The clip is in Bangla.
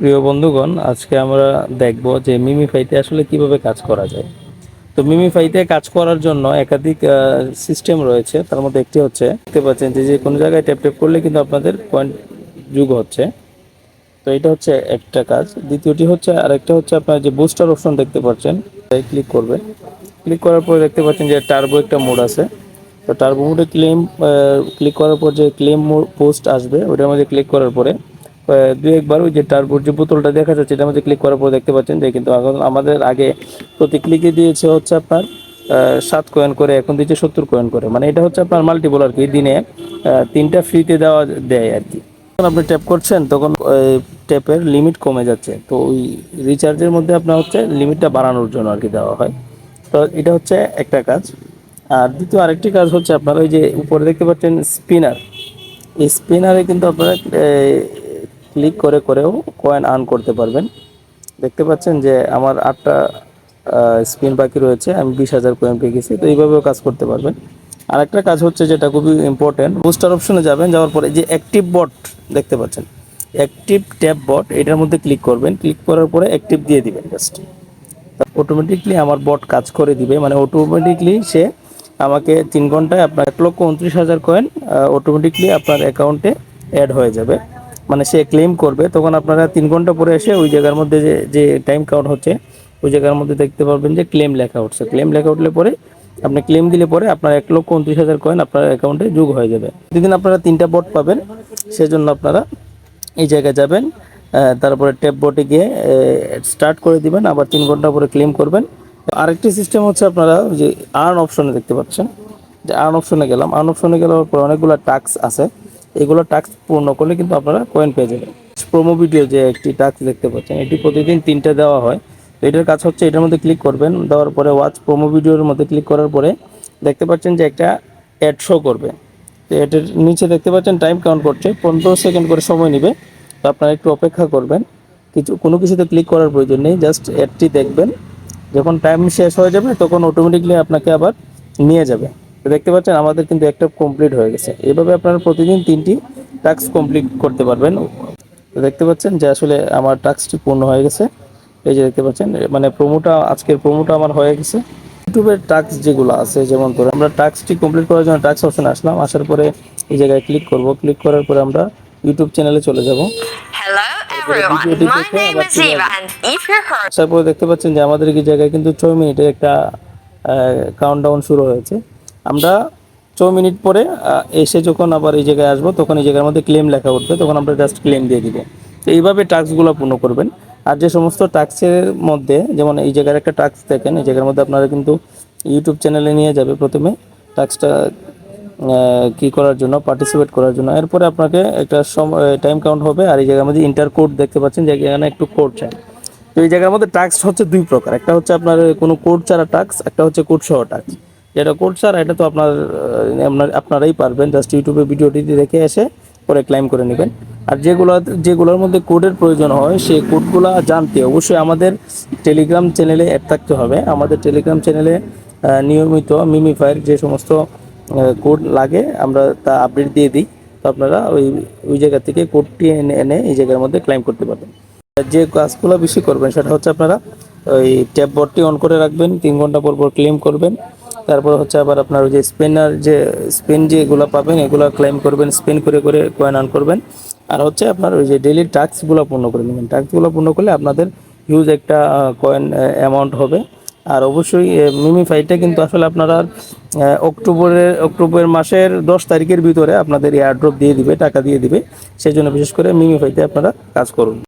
প্রিয় বন্ধুগণ, আজকে আমরা দেখব যে মিমিফাইতে আসলে কীভাবে কাজ করা যায়। তো মিমিফাইতে কাজ করার জন্য একাধিক সিস্টেম রয়েছে। তার মধ্যে একটি হচ্ছে, দেখতে পাচ্ছেন যে যে কোনো জায়গায় ট্যাপ ট্যাপ করলে কিন্তু আপনাদের পয়েন্ট যুগ হচ্ছে। তো এটা হচ্ছে একটা কাজ। দ্বিতীয়টি হচ্ছে, আরেকটা হচ্ছে আপনার যে বুস্টার অপশন দেখতে পাচ্ছেন তাই ক্লিক করবে। ক্লিক করার পরে দেখতে পাচ্ছেন যে টার্বো একটা মোড আছে। তো টার্বো মোডে ক্লেম ক্লিক করার পর যে ক্লেম পোস্ট আসবে, ওটার মধ্যে ক্লিক করার পরে দুই একবার ওই যে টার্বোর যে বোতলটা দেখা যাচ্ছে, এটার মধ্যে ক্লিক করার পর দেখতে পাচ্ছেন যে কিন্তু আমাদের আগে প্রতি ক্লিকে দিয়েছে হচ্ছে আপনার সাত কয়েন করে, এখন দিচ্ছে সত্তর কয়েন করে। মানে এটা হচ্ছে আপনার মাল্টিপল আর কি দিনে তিনটা ফ্রিতে দেওয়া দেয় আর কি। যখন আপনি ট্যাপ করছেন, তখন ট্যাপের লিমিট কমে যাচ্ছে। তো ওই রিচার্জের মধ্যে আপনার হচ্ছে লিমিটটা বাড়ানোর জন্য আর কি দেওয়া হয়। তো এটা হচ্ছে একটা কাজ। আর দ্বিতীয় আরেকটি কাজ হচ্ছে আপনার ওই যে উপরে দেখতে পাচ্ছেন স্পিনার এই স্পিনারে কিন্তু আপনারা ক্লিক করে করেও কয়েন আর্ন করতে পারবেন। দেখতে পাচ্ছেন যে আমার আটটা স্পিন বাকি রয়েছে, আমি বিশ হাজার কয়েন পেয়ে গেছি, তো এইভাবেও কাজ করতে পারবেন। আরেকটা কাজ হচ্ছে যেটা খুবই ইম্পর্টেন্ট বুস্টার অপশনে যাবেন, যাওয়ার পরে যে অ্যাক্টিভ বট দেখতে পাচ্ছেন অ্যাক্টিভ ট্যাব বট এটার মধ্যে ক্লিক করবেন ক্লিক করার পরে অ্যাক্টিভ দিয়ে দিবেন জাস্ট অটোমেটিকলি আমার বট কাজ করে দিবে মানে অটোমেটিকলি সে আমাকে তিন ঘন্টায় আপনার এক লক্ষ উনত্রিশ হাজার কয়েন অটোমেটিকলি আপনার অ্যাকাউন্টে অ্যাড হয়ে যাবে। মানে সে ক্লেম করবে, তখন আপনারা তিন ঘণ্টা পরে এসে ওই জায়গার মধ্যে যে যে টাইম কাউন্ট হচ্ছে, ওই জায়গার মধ্যে দেখতে পারবেন যে ক্লেম লেখা উঠছে। ক্লেম লেখা উঠলে পরে আপনি ক্লেম দিলে পরে আপনার এক লক্ষ উনত্রিশ হাজার কয়েন আপনার অ্যাকাউন্টে যোগ হয়ে যাবে। প্রতিদিন আপনারা তিনটা বট পাবেন, সেজন্য আপনারা এই জায়গায় যাবেন তারপরে ট্যাপ বোটে গিয়ে স্টার্ট করে দিবেন, আবার তিন ঘণ্টা পরে ক্লেম করবেন। আরেকটি সিস্টেম হচ্ছে আপনারা যে আর্ন অপশনে দেখতে পাচ্ছেন, যে আর্ন অপশনে গেলাম। আর্ন অপশনে গেলে পরে অনেকগুলো টাস্ক আছে। এগুলো টাস্ক পূর্ণ করলে কিন্তু আপনারা কয়েন পেয়ে যাবেন। প্রোমো ভিডিও যে একটি টাস্ক দেখতে পাচ্ছেন, এটি প্রতিদিন তিনটা দেওয়া হয়। তো এটার কাজ হচ্ছে এটার মধ্যে ক্লিক করবেন, দেওয়ার পরে ওয়াচ প্রোমো ভিডিওর মধ্যে ক্লিক করার পরে দেখতে পাচ্ছেন যে একটা অ্যাড শো করবে। তো এটার নিচে দেখতে পাচ্ছেন টাইম কাউন্ট করছে, পনেরো সেকেন্ড করে সময় নেবে। তো আপনারা একটু অপেক্ষা করবেন। কিছু, কোনো কিছুতে ক্লিক করার প্রয়োজন নেই জাস্ট অ্যাডটি দেখবেন। যখন টাইম শেষ হয়ে যাবে, তখন অটোমেটিকলি আপনাকে আবার নিয়ে যাবে। দেখতে পাচ্ছেন আমাদের কিন্তু একটা কমপ্লিট হয়ে গেছে। এভাবে আপনারা প্রতিদিন তিনটি টাস্ক কমপ্লিট করতে পারবেন। তো দেখতে পাচ্ছেন যে আসলে আমার টাস্কটি পূর্ণ হয়ে গেছে। এই যে দেখতে পাচ্ছেন মানে প্রোমোটা আজকের প্রোমোটা আমার হয়ে গেছে। ইউটিউবের টাস্ক যেগুলো আছে যেমন ধরে আমরা টাস্কটি কমপ্লিট করার জন্য টাস্ক অপশন আসলাম। আসার পরে এই জায়গায় ক্লিক করব। ক্লিক করার পরে আমরা ইউটিউব চ্যানেলে চলে যাব। আসার পরে দেখতে পাচ্ছেন যে আমাদের এই জায়গায় কিন্তু ছয় মিনিটের একটা কাউন্টডাউন শুরু হয়েছে। আমরা ছ মিনিট পরে এসে যখন আবার এই জায়গায় আসব, তখন এই জায়গার মধ্যে ক্লেম লেখা উঠবে, তখন আমরা জাস্ট ক্লেম দিয়ে দিব। তো এইভাবে টাস্কগুলো পূর্ণ করবেন। আর যে সমস্ত টাস্কের মধ্যে, যেমন এই জায়গার একটা টাস্ক দেখেন, এই জায়গার মধ্যে আপনারা কিন্তু ইউটিউব চ্যানেলে নিয়ে যাবে প্রথমে। টাস্কটা কি করার জন্য পার্টিসিপেট করার জন্য। এরপরে আপনাকে একটা টাইম কাউন্ট হবে, আর এই জায়গার মধ্যে ইন্টার কোড দেখতে পাচ্ছেন যে এখানে একটু কোড চাই। তো এই জায়গার মধ্যে টাস্ক হচ্ছে দুই প্রকার। একটা হচ্ছে আপনার কোনো কোড ছাড়া টাস্ক একটা হচ্ছে কোড সহ টাস্ক যেটা কোড ছাড়া এটা তো আপনার আপনার, আপনারাই পারবেন। জাস্ট ইউটিউবে ভিডিওটি দেখে এসে পরে ক্লাইম করে নেবেন। আর যেগুলো, যেগুলোর মধ্যে কোডের প্রয়োজন হয়, সেই কোডগুলো জানতে অবশ্যই আমাদের টেলিগ্রাম চ্যানেলে অ্যাড থাকতে হবে। আমাদের টেলিগ্রাম চ্যানেলে নিয়মিত মিমিফায়ার যে সমস্ত কোড লাগে, আমরা তা আপডেট দিয়ে দিই। তো আপনারা ওই ওই জায়গা থেকে কোডটি এনে এনে এই জায়গার মধ্যে ক্লাইম করতে পারবেন। যে কাজগুলো বেশি করবেন, সেটা হচ্ছে আপনারা ওই ট্যাব বোর্ডটি অন করে রাখবেন, তিন ঘণ্টা পর পর ক্লেম করবেন। তারপর হচ্ছে আবার আপনার ওই যে স্পেনার যে স্পেন যেগুলো পাবেন, এগুলো ক্লেম করবেন স্পেন করে করে কয়েন আর্ন করবেন। আর হচ্ছে আপনার ওই যে ডেলি টাস্কগুলো পূর্ণ করে নেবেন। টাস্কগুলো পূর্ণ করলে আপনাদের হিউজ একটা কয়েন অ্যামাউন্ট হবে। আর অবশ্যই মিমি ফাইটটা কিন্তু আসলে আপনারা অক্টোবরের, অক্টোবর মাসের দশ তারিখের ভিতরে আপনাদের এয়ারড্রপ দিয়ে দিবে, টাকা দিয়ে দিবে। সেই জন্য বিশেষ করে মিমি ফাইটে আপনারা কাজ করুন।